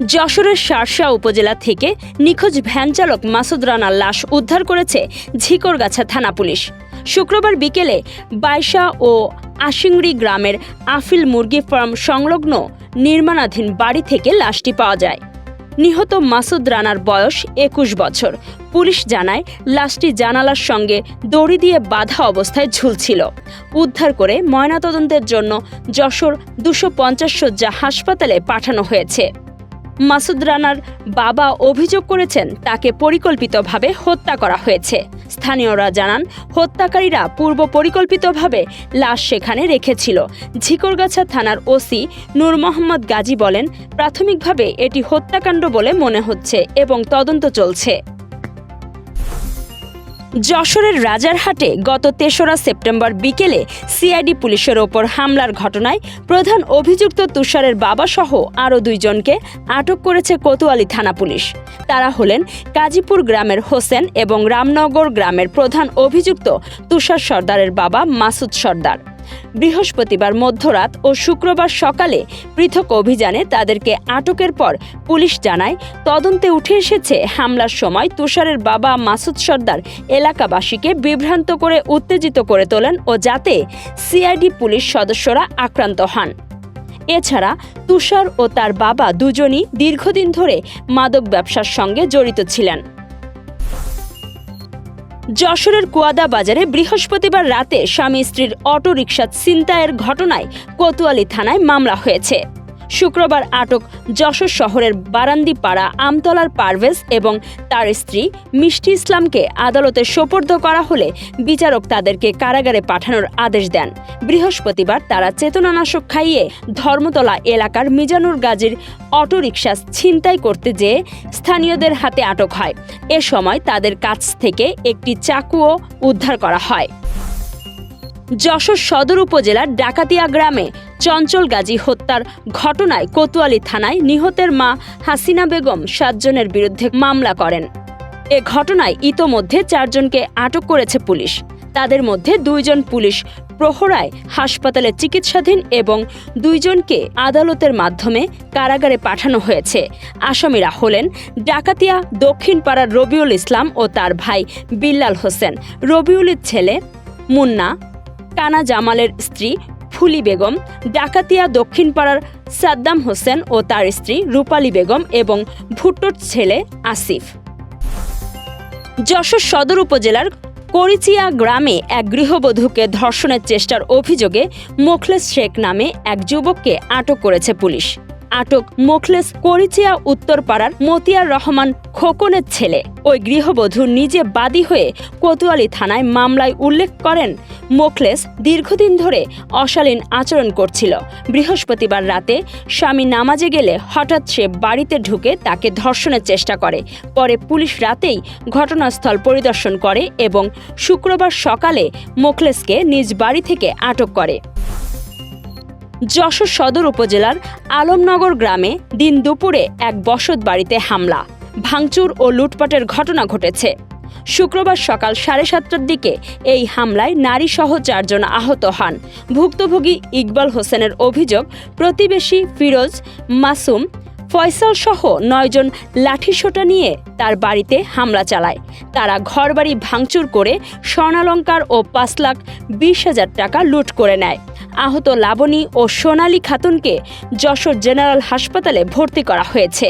যশোরের শার্শা উপজেলা থেকে নিখোঁজ ভ্যান চালক মাসুদ রানার লাশ উদ্ধার করেছে ঝিকরগাছা থানা পুলিশ। শুক্রবার বিকেলে বাইশা ও আশিংড়ি গ্রামের আফিল মুরগি ফার্ম সংলগ্ন নির্মাণাধীন বাড়ি থেকে লাশটি পাওয়া যায়। নিহত মাসুদ রানার বয়স একুশ বছর। পুলিশ জানায়, লাশটি জানালার সঙ্গে দড়ি দিয়ে বাঁধা অবস্থায় ঝুলছিল। উদ্ধার করে ময়নাতদন্তের জন্য যশোর দুশো পঞ্চাশ শয্যা হাসপাতালে পাঠানো হয়েছে। মাসুদ রানার বাবা অভিযোগ করেছেন তাকে পরিকল্পিতভাবে হত্যা করা হয়েছে। স্থানীয়রা জানান, হত্যাকারীরা পূর্ব পরিকল্পিতভাবে লাশ সেখানে রেখেছিল। ঝিকরগাছা থানার ওসি নূর মোহাম্মদ গাজী বলেন, প্রাথমিকভাবে এটি হত্যাকাণ্ড বলে মনে হচ্ছে এবং তদন্ত চলছে। যশোরের রাজারহাটে গত তেসরা সেপ্টেম্বর বিকেলে সিআইডি পুলিশের ওপর হামলার ঘটনায় প্রধান অভিযুক্ত তুষারের বাবাসহ আরও দুইজনকে আটক করেছে কোতোয়ালি থানা পুলিশ। তারা হলেন কাজীপুর গ্রামের হোসেন এবং রামনগর গ্রামের প্রধান অভিযুক্ত তুষার সর্দারের বাবা মাসুদ সর্দার। বৃহস্পতিবার মধ্যরাত ও শুক্রবার সকালে পৃথক অভিযানে তাদেরকে আটকের পর পুলিশ জানায়, তদন্তে উঠে এসেছে হামলার সময় তুষারের বাবা মাসুদ সর্দার এলাকাবাসীকে বিভ্রান্ত করে উত্তেজিত করে তোলেন ও যাতে সিআইডি পুলিশ সদস্যরা আক্রান্ত হন। এছাড়া তুষার ও তার বাবা দুজনই দীর্ঘদিন ধরে মাদক ব্যবসার সঙ্গে জড়িত ছিলেন। যশোরের কুয়াদা বাজারে বৃহস্পতিবার রাতে স্বামী স্ত্রীর অটোরিকশা ছিনতাইয়ের ঘটনায় কোতোয়ালি থানায় মামলা হয়েছে। শুক্রবার আটক যশোর শহরের বারান্দিপাড়া আমতলার পারভেজ এবং তার স্ত্রী মিষ্টি ইসলামকে আদালতে সোপর্দ করা হলে বিচারক তাদেরকে কারাগারে পাঠানোর আদেশ দেন। বৃহস্পতিবার তারা চেতনানাশক খাইয়ে ধর্মতলা এলাকার মিজানুর গাজীর অটোরিকশা ছিনতাই করতে যেয়ে স্থানীয়দের হাতে আটক হয়। এ সময় তাদের কাছ থেকে একটি চাকুও উদ্ধার করা হয়। যশোর সদর উপজেলার ডাকাতিয়া গ্রামে চঞ্চল গাজী হত্যার ঘটনায় কোতোয়ালি থানায় নিহতের মা হাসিনা বেগম সাতজনের বিরুদ্ধে মামলা করেন। এ ঘটনায় ইতোমধ্যে চারজনকে আটক করেছে পুলিশ। তাদের মধ্যে দুইজন পুলিশ প্রহরায় হাসপাতালে চিকিৎসাধীন এবং দুইজনকে আদালতের মাধ্যমে কারাগারে পাঠানো হয়েছে। আসামিরা হলেন ডাকাতিয়া দক্ষিণ পাড়ার রবিউল ইসলাম ও তার ভাই বিল্লাল হোসেন। রবিউলের ছেলে মুন্না কানা জামালের স্ত্রী ফুলি বেগম, ডাকাতিয়া দক্ষিণপাড়ার সাদ্দাম হোসেন ও তার স্ত্রী রূপালী বেগম এবং ভুট্টোর ছেলে আসিফ। যশোর সদর উপজেলার করিচিয়া গ্রামে এক গৃহবধূকে ধর্ষণের চেষ্টার অভিযোগে মোখলেস শেখ নামে এক যুবককে আটক করেছে পুলিশ। আটক মোখলেস করিচিয়া উত্তরপাড়ার মতিয়ার রহমান খোকনের ছেলে। ওই গৃহবধূ নিজে বাদী হয়ে কোতোয়ালি থানায় মামলায় উল্লেখ করেন। মোখলেস দীর্ঘদিন ধরে অশালীন আচরণ করছিল। বৃহস্পতিবার রাতে স্বামী নামাজে গেলে হঠাৎ সে বাড়িতে ঢুকে তাকে ধর্ষণের চেষ্টা করে। পরে পুলিশ রাতেই ঘটনাস্থল পরিদর্শন করে এবং শুক্রবার সকালে মোখলেসকে নিজ বাড়ি থেকে আটক করে। যশোর সদর উপজেলার আলমনগর গ্রামে দিন দুপুরে এক বসত বাড়িতে হামলা, ভাঙচুর ও লুটপাটের ঘটনা ঘটেছে। শুক্রবার সকাল সাড়ে সাতটার দিকে এই হামলায় নারীসহ চারজন আহত হন। ভুক্তভোগী ইকবাল হোসেনের অভিযোগ, প্রতিবেশী ফিরোজ, মাসুম, ফয়সাল সহ নয়জন লাঠিসোঁটা নিয়ে তার বাড়িতে হামলা চালায়। তারা ঘরবাড়ি ভাঙচুর করে স্বর্ণালঙ্কার ও পাঁচ লাখ বিশ হাজার টাকা লুট করে নেয়। আহত লাবণী ও সোনালী খাতুনকে যশোর জেনারেল হাসপাতালে ভর্তি করা হয়েছে।